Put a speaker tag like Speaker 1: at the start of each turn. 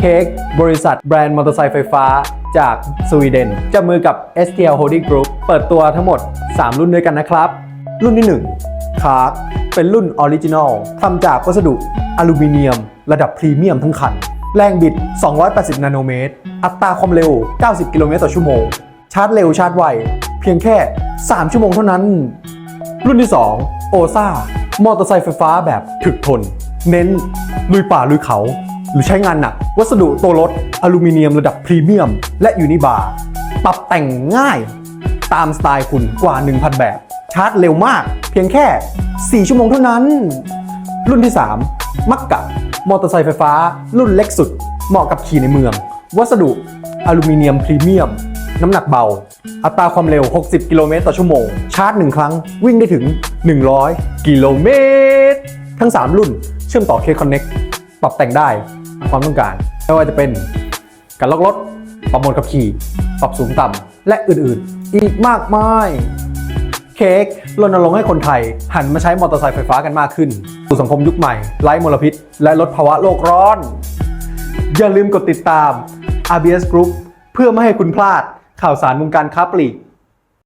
Speaker 1: เค้กบริษัทแบรนด์มอเตอร์ไซค์ไฟฟ้าจากสวีเดนจะมือกับ STL Holding Group เปิดตัวทั้งหมด 3 รุ่นด้วยกันนะครับ รุ่นที่1คาร์เป็นรุ่นออริจินอลทำจากวัสดุอลูมิเนียม ระดับพรีเมียมทั้งคัน แรงบิด 280 นาโนเมตร อัตราความเร็ว 90 กิโลเมตรต่อชั่วโมง ชาร์จเร็วชาร์จไว เพียงแค่ 3 ชั่วโมงเท่านั้น รุ่นที่ 2 โอซ่ามอเตอร์ไซค์ไฟฟ้าแบบถึกทน เน้น ลุยป่าลุยเขา หรือใช้งานหนัก วัสดุตัวรถอลูมิเนียมระดับพรีเมียม และยูนิบาร์ปรับแต่งง่าย ตามสไตล์คุณกว่า 1,000 แบบ ชาร์จเร็วมาก เพียงแค่ 4 ชั่วโมงเท่านั้น รุ่นที่ 3 มักกะมอเตอร์ไซค์ไฟฟ้า รุ่นเล็กสุด เหมาะกับขี่ในเมือง วัสดุอลูมิเนียมพรีเมียม น้ำหนักเบา อัตราความเร็ว 60 กิโลเมตรต่อชั่วโมง ชาร์จ 1 ครั้ง วิ่งได้ถึง 100 กิโลเมตร ทั้ง 3 รุ่น เชื่อมต่อ K Connect ปรับแต่งได้ ความต้องการ ไม่ว่าจะเป็นการล็อกรถ ปรับโหมดขับขี่ ปรับสูงต่ำ และอื่นๆ อีกมากมาย เค้กรณรงค์ให้คนไทย หันมาใช้มอเตอร์ไซค์ไฟฟ้ากันมากขึ้น สู่สังคมยุคใหม่ ไร้มลพิษ และลดภาวะโลกร้อน อย่าลืมกดติดตาม RBS Group เพื่อไม่ให้คุณพลาดข่าวสารวงการค้าปลีก